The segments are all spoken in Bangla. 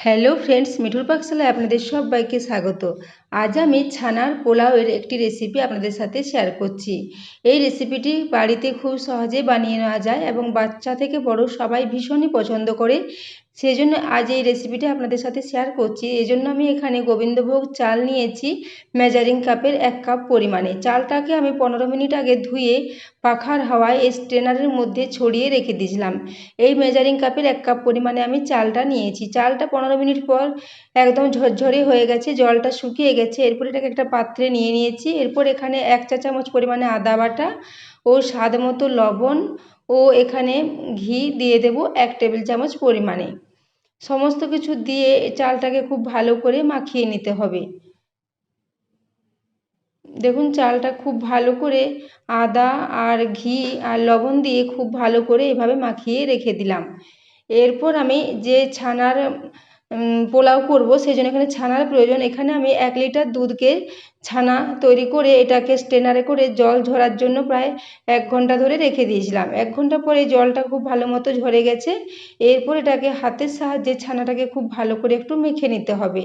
হ্যালো ফ্রেন্ডস মিঠুর পাকশালায় আপনাদের সবাইকে স্বাগত। আজ আমি ছানার পোলাওয়ের একটি রেসিপি আপনাদের সাথে শেয়ার করছি। এই রেসিপিটি বাড়িতে খুব সহজে বানিয়ে নেওয়া যায় এবং বাচ্চা থেকে বড় সবাই ভীষণই পছন্দ করে। সেই জন্য আজ এই রেসিপিটি আপনাদের সাথে শেয়ার করছি। এই জন্য আমি এখানে গোবিন্দভোগ চাল নিয়েছি মেজারিং কাপের এক কাপ পরিমাণে। চালটাকে আমি পনেরো মিনিট আগে ধুয়ে পাখার হাওয়ায় এই স্ট্রেনারের মধ্যে ছড়িয়ে রেখে দিয়েছিলাম। এই মেজারিং কাপের এক কাপ পরিমাণে আমি চালটা নিয়েছি। চালটা পনেরো মিনিট পর একদম ঝরঝরে হয়ে গেছে, জলটা শুকিয়ে গেছে। এরপর এটাকে একটা পাত্রে নিয়ে নিয়েছি। এরপর এখানে এক চা চামচ পরিমাণে আদা বাটা ও স্বাদ মতো লবণ ও এখানে ঘি দিয়ে দেব এক টেবিল চামচ পরিমাণে। সমস্ত কিছু দিয়ে চালটাকে খুব ভালো করে মাখিয়ে নিতে হবে। দেখুন, চালটা খুব ভালো করে আদা আর ঘি আর লবণ দিয়ে খুব ভালো করে এভাবে মাখিয়ে রেখে দিলাম। এরপর আমি যে ছানার পোলাও করব সেই জন্য এখানে ছানার প্রয়োজন। এখানে আমি এক লিটার দুধকে ছানা তৈরি করে এটাকে স্ট্রেনারে করে জল ঝরার জন্য প্রায় এক ঘণ্টা ধরে রেখে দিয়েছিলাম। এক ঘণ্টা পরে জলটা খুব ভালো মতো ঝরে গেছে। এরপর এটাকে হাতের সাহায্যে ছানাটাকে খুব ভালো করে একটু মেখে নিতে হবে।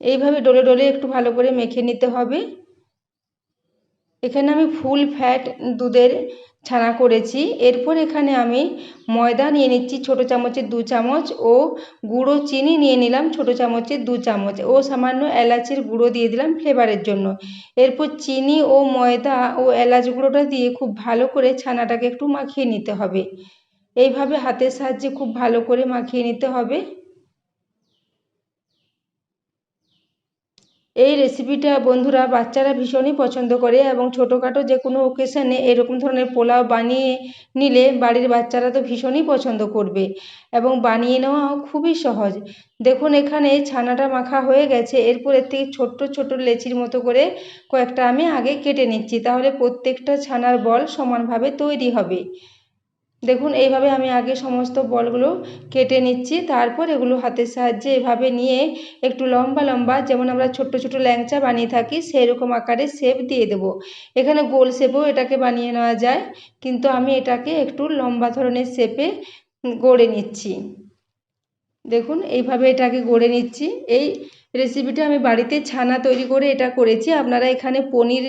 এইভাবে ডলে ডলে একটু ভালো করে মেখে নিতে হবে। এখানে আমি ফুল ফ্যাট দুধের ছানা করেছি। এরপর এখানে আমি ময়দা নিয়ে নিচ্ছি ছোটো চামচের দু চামচ ও গুঁড়ো চিনি নিয়ে নিলাম ছোটো চামচের দু চামচ ও সামান্য এলাচের গুঁড়ো দিয়ে দিলাম ফ্লেভারের জন্য। এরপর চিনি ও ময়দা ও এলাচ গুঁড়োটা দিয়ে খুব ভালো করে ছানাটাকে একটু মাখিয়ে নিতে হবে। এইভাবে হাতের সাহায্যে খুব ভালো করে মাখিয়ে নিতে হবে। এই রেসিপিটা বন্ধুরা বাচ্চারা ভীষণই পছন্দ করে এবং ছোটোখাটো যে কোনো ওকেশানে এরকম ধরনের পোলাও বানিয়ে নিলে বাড়ির বাচ্চারা তো ভীষণই পছন্দ করবে এবং বানিয়ে নেওয়াও খুবই সহজ। দেখুন এখানে ছানাটা মাখা হয়ে গেছে, এরপর এর থেকে ছোট্ট ছোট্ট লেচির মতো করে কয়েকটা আমি আগে কেটে নিচ্ছি, তাহলে প্রত্যেকটা ছানার বল সমানভাবে তৈরি হবে। দেখুন, এইভাবে আমি আগে সমস্ত বলগুলো কেটে নিচ্ছি। তারপর এগুলো হাতের সাহায্যে এভাবে নিয়ে একটু লম্বা লম্বা যেমন আমরা ছোট্ট ছোট ল্যাংচা বানিয়ে থাকি সেই রকম আকারে শেপ দিয়ে দেবো। এখানে গোল শেপেও এটাকে বানিয়ে নেওয়া যায়, কিন্তু আমি এটাকে একটু লম্বা ধরনের শেপে গড়ে নিচ্ছি। দেখুন, এইভাবে এটাকে গড়ে নিচ্ছি। এই রেসিপিটা আমি বাড়িতে ছানা তৈরি করে এটা করেছি। আপনারা এখানে পনির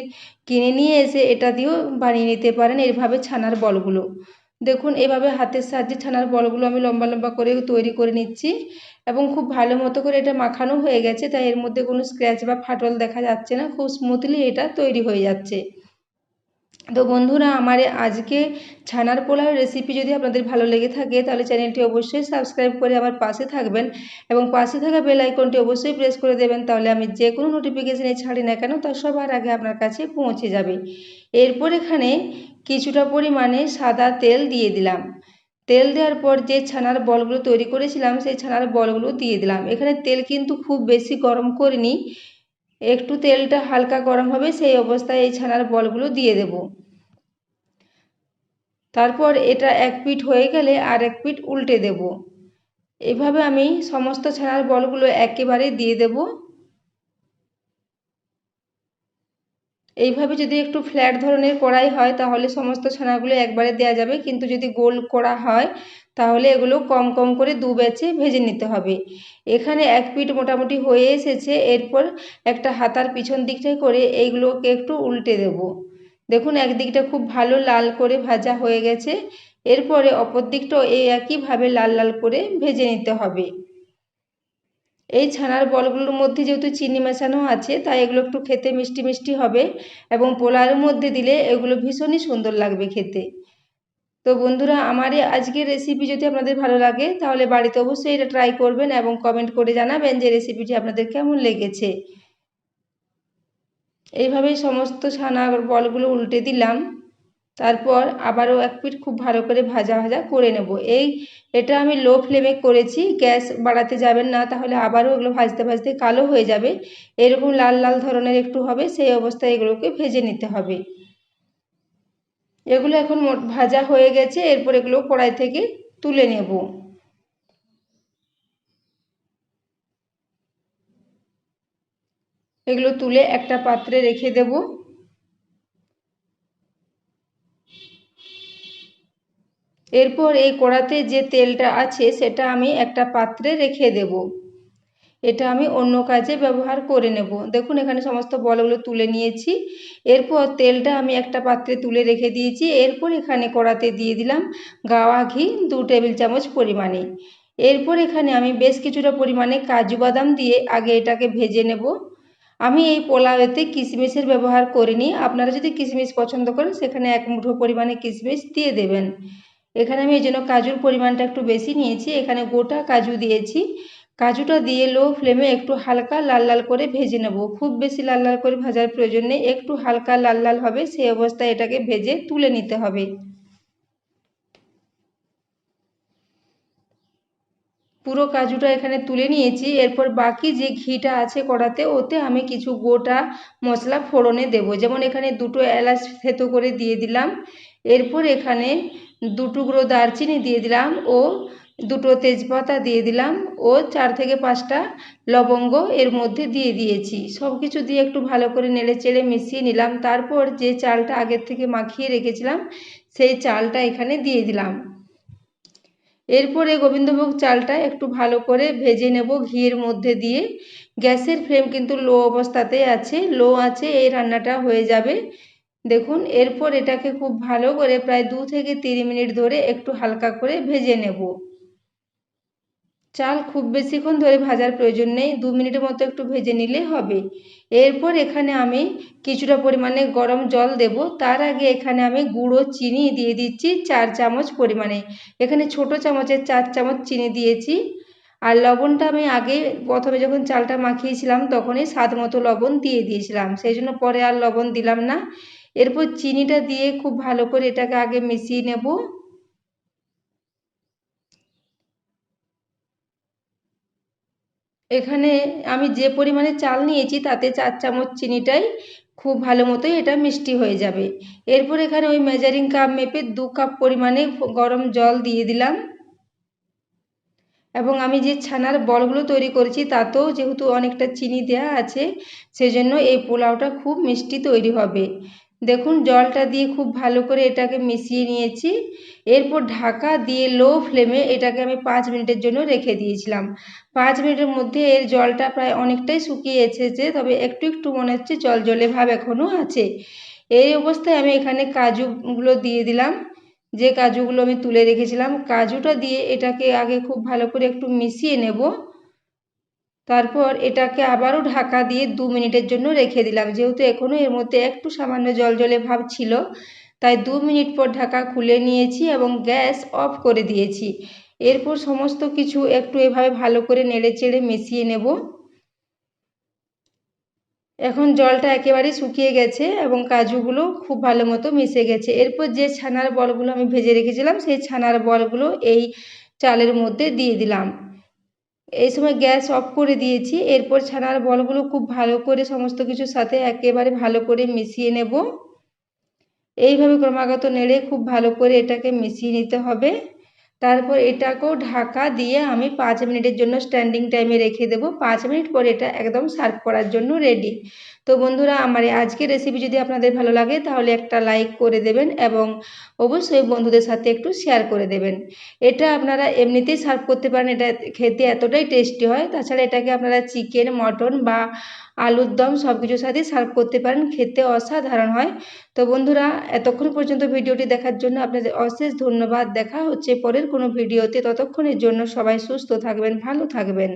কিনে নিয়ে এসে এটা দিয়েও বানিয়ে নিতে পারেন, এইভাবে ছানার বলগুলো। দেখুন, এভাবে হাতের সাহায্যে ছানার বলগুলো আমি লম্বা লম্বা করে তৈরি করে নিচ্ছি এবং খুব ভালো মতো করে এটা মাখানো হয়ে গেছে, তাই এর মধ্যে কোনো স্ক্র্যাচ বা ফাটল দেখা যাচ্ছে না, খুব স্মুথলি এটা তৈরি হয়ে যাচ্ছে। তো বন্ধুরা, আমার আজকে ছানার পোলাও রেসিপি যদি আপনাদের ভালো লেগে থাকে, তাহলে চ্যানেলটি অবশ্যই সাবস্ক্রাইব করে আমার পাশে থাকবেন এবং পাশে থাকা বেল আইকনটি অবশ্যই প্রেস করে দেবেন, তাহলে আমি যে কোনো নোটিফিকেশানে ছাড়ি না কেন, তা সবার আগে আপনার কাছে পৌঁছে যাবে। এরপর এখানে কিছুটা পরিমাণে সাদা তেল দিয়ে দিলাম। তেল দেওয়ার পর যে ছানার বলগুলো তৈরি করেছিলাম, সেই ছানার বলগুলো দিয়ে দিলাম। এখানে তেল কিন্তু খুব বেশি গরম করিনি একটু তেলটা হালকা গরম হবে, সেই অবস্থায় এই ছানার বলগুলো দিয়ে দেব। তারপর এটা এক পিঠ হয়ে গেলে আর এক পিঠ উল্টে দেব। এভাবে আমি সমস্ত ছানার বলগুলো একেবারে দিয়ে দেব। এইভাবে যদি একটু ফ্ল্যাট ধরনের কড়াই হয়, তাহলে সমস্ত ছানাগুলো একবারে দেওয়া যাবে। কিন্তু যদি গোল করা হয়, তাহলে এগুলো কম কম করে দু ব্যাচে ভেজে নিতে হবে। এখানে এক পিঠ মোটামুটি হয়ে এসেছে। এরপর একটা হাতার পিছন দিকটায় করে এইগুলোকে একটু উল্টে দেব। দেখুন, একদিকটা খুব ভালো লাল করে ভাজা হয়ে গেছে। এরপরে অপর দিকটাও এই একইভাবে লাল লাল করে ভেজে নিতে হবে। এই ছানার বলগুলোর মধ্যে যেহেতু চিনি মেশানো আছে, তাই এগুলো একটু খেতে মিষ্টি মিষ্টি হবে এবং পোলাওয়ের মধ্যে দিলে এগুলো ভীষণই সুন্দর লাগবে খেতে। তো বন্ধুরা, আমার এই আজকের রেসিপি যদি আপনাদের ভালো লাগে, তাহলে বাড়িতে অবশ্যই এটা ট্রাই করবেন এবং কমেন্ট করে জানাবেন যে রেসিপিটি আপনাদের কেমন লেগেছে। এইভাবেই সমস্ত ছানা বলগুলো উল্টে দিলাম। তারপর আবারও এক পিঠ খুব ভালো করে ভাজা ভাজা করে নেব। এই এটা আমি লো ফ্লেমে করেছি, গ্যাস বাড়াতে যাবেন না, তাহলে আবারও এগুলো ভাজতে ভাজতে কালো হয়ে যাবে। এরকম লাল লাল ধরনের একটু হবে, সেই অবস্থায় এগুলোকে ভেজে নিতে হবে। এগুলো এখন ভাজা হয়ে গেছে, এরপর এগুলো কড়াই থেকে তুলে নেব। এগুলো তুলে একটা পাত্রে রেখে দেবো। এরপর এই কড়াতে যে তেলটা আছে সেটা আমি একটা পাত্রে রেখে দেব। এটা আমি অন্য কাজে ব্যবহার করে নেব। দেখুন, এখানে সমস্ত বলগুলো তুলে নিয়েছি। এরপর তেলটা আমি একটা পাত্রে তুলে রেখে দিয়েছি। এরপর এখানে কড়াতে দিয়ে দিলাম গাওয়া ঘি দু টেবিল চামচ পরিমাণে। এরপর এখানে আমি বেশ কিছুটা পরিমাণে কাজু বাদাম দিয়ে আগে এটাকে ভেজে নেব। আমি এই পোলাওতে কিশমিশের ব্যবহার করিনি। আপনারা যদি কিশমিশ পছন্দ করেন, সেখানে এক মুঠো পরিমাণে কিশমিশ দিয়ে দেবেন। এখানে আমি এই জন্য কাজুর পরিমাণটা একটু বেশি নিয়েছি। এখানে গোটা কাজু দিয়েছি। কাজুটা দিয়ে লো ফ্লেমে একটু হালকা লাল লাল করে ভেজে নেব। খুব বেশি লাল লাল করে ভাজার প্রয়োজন নেই। একটু হালকা লাল লাল হবে, সেই অবস্থায় এটাকে ভেজে তুলে নিতে হবে। পুরো কাজুটা এখানে তুলে নিয়েছি। এরপর বাকি যে ঘিটা আছে কড়াতে, ওতে আমি কিছু গোটা মশলা ফোড়নে দেব। যেমন এখানে দুটো এলাচ থেতো করে দিয়ে দিলাম। এরপর এখানে দু টুকরো দারচিনি দিয়ে দিলাম ও দুটো তেজপাতা দিয়ে দিলাম ও চার থেকে পাঁচটা লবঙ্গ এর মধ্যে দিয়ে দিয়েছি। সব কিছু দিয়ে একটু ভালো করে নেড়ে চেড়ে মিশিয়ে নিলাম। তারপর যে চালটা আগের থেকে মাখিয়ে রেখেছিলাম, সেই চালটা এখানে দিয়ে দিলাম। এরপরে গোবিন্দভোগ চালটা একটু ভালো করে ভেজে নেব ঘিয়ের মধ্যে দিয়ে। গ্যাসের ফ্লেম কিন্তু লো অবস্থাতে আছে, লো আছে, এই রান্নাটা হয়ে যাবে। দেখুন, এরপর এটাকে খুব ভালো করে প্রায় দু থেকে তিন মিনিট ধরে একটু হালকা করে ভেজে নেব। চাল খুব বেশিক্ষণ ধরে ভাজার প্রয়োজন নেই, দু মিনিটের মতো একটু ভেজে নিলে হবে। এরপর এখানে আমি কিছুটা পরিমাণে গরম জল দেব, তার আগে এখানে আমি গুঁড়ো চিনি দিয়ে দিচ্ছি চার চামচ পরিমাণে। এখানে ছোট চামচের চার চামচ চিনি দিয়েছি। আর লবণটা আমি আগে প্রথমে যখন চালটা মাখিয়েছিলাম, তখনই স্বাদ মতো লবণ দিয়ে দিয়েছিলাম, সেই জন্য পরে আর লবণ দিলাম না। এরপর চিনিটা দিয়ে খুব ভালো করে এটাকে আগে মিশিয়ে নেব। এখানে আমি যে পরিমাণে চাল নিয়েছি তাতে চার চামচ চিনিটাই খুব ভালো মতোই এটা মিষ্টি হয়ে যাবে। এরপর এখানে ওই মেজারিং কাপ মেপে দু কাপ পরিমাণে গরম জল দিয়ে দিলাম। এবং আমি যে ছানার বলগুলো তৈরি করেছি তাতেও যেহেতু অনেকটা চিনি দেওয়া আছে, সেজন্য এই পোলাওটা খুব মিষ্টি তৈরি হবে। দেখুন, জলটা দিয়ে খুব ভালো করে এটাকে মিশিয়ে নিয়েছি। এরপর ঢাকা দিয়ে লো ফ্লেমে এটাকে আমি পাঁচ মিনিটের জন্য রেখে দিয়েছিলাম। পাঁচ মিনিটের মধ্যে এর জলটা প্রায় অনেকটাই শুকিয়ে এসেছে, তবে একটু একটু মনে হচ্ছে জল জলে ভাব এখনও আছে। এই অবস্থায় আমি এখানে কাজুগুলো দিয়ে দিলাম। যে কাজুগুলো আমি তুলে রেখেছিলাম, কাজুটা দিয়ে এটাকে আগে খুব ভালো করে একটু মিশিয়ে নেব। তারপর এটাকে আবারও ঢাকা দিয়ে দু মিনিটের জন্য রেখে দিলাম। যেহেতু এখনও এর মধ্যে একটু সামান্য জল জলে ভাব ছিল, তাই দু মিনিট পর ঢাকা খুলে নিয়েছি এবং গ্যাস অফ করে দিয়েছি। এরপর সমস্ত কিছু একটু এভাবে ভালো করে নেড়ে চেড়ে মিশিয়ে নেব। এখন জলটা একেবারে শুকিয়ে গেছে এবং কাজুগুলো খুব ভালো মতো মিশে গেছে। এরপর যে ছানার বলগুলো আমি ভেজে রেখেছিলাম, সেই ছানার বলগুলো এই চালের মধ্যে দিয়ে দিলাম। এই সময় গ্যাস অফ করে দিয়েছি। এরপর ছানার বলগুলো খুব ভালো করে সমস্ত কিছুর সাথে একেবারে ভালো করে মিশিয়ে নেব। এইভাবে ক্রমাগত নেড়ে খুব ভালো করে এটাকে মিশিয়ে নিতে হবে। তারপর এটাকেও ঢাকা দিয়ে আমি পাঁচ মিনিটের জন্য স্ট্যান্ডিং টাইমে রেখে দেবো। পাঁচ মিনিট পর এটা একদম সার্ভ করার জন্য রেডি তো বন্ধুরা, আমার আজকের রেসিপি যদি আপনাদের ভালো লাগে, তাহলে একটা লাইক করে দেবেন এবং অবশ্যই বন্ধুদের সাথে একটু শেয়ার করে দেবেন। এটা আপনারা এমনিতেই সার্ভ করতে পারেন, এটা খেতে এতটাই টেস্টি হয়। তাছাড়া এটাকে আপনারা চিকেন মটন বা আলুর দম সব কিছুর সাথে সার্ভ করতে পারেন, খেতে অসাধারণ হয়। তো বন্ধুরা, এতক্ষণ পর্যন্ত ভিডিওটি দেখার জন্য আপনাদের অশেষ ধন্যবাদ। দেখা হচ্ছে পরের কোনো ভিডিওতে। ততক্ষণের জন্য সবাই সুস্থ থাকবেন, ভালো থাকবেন।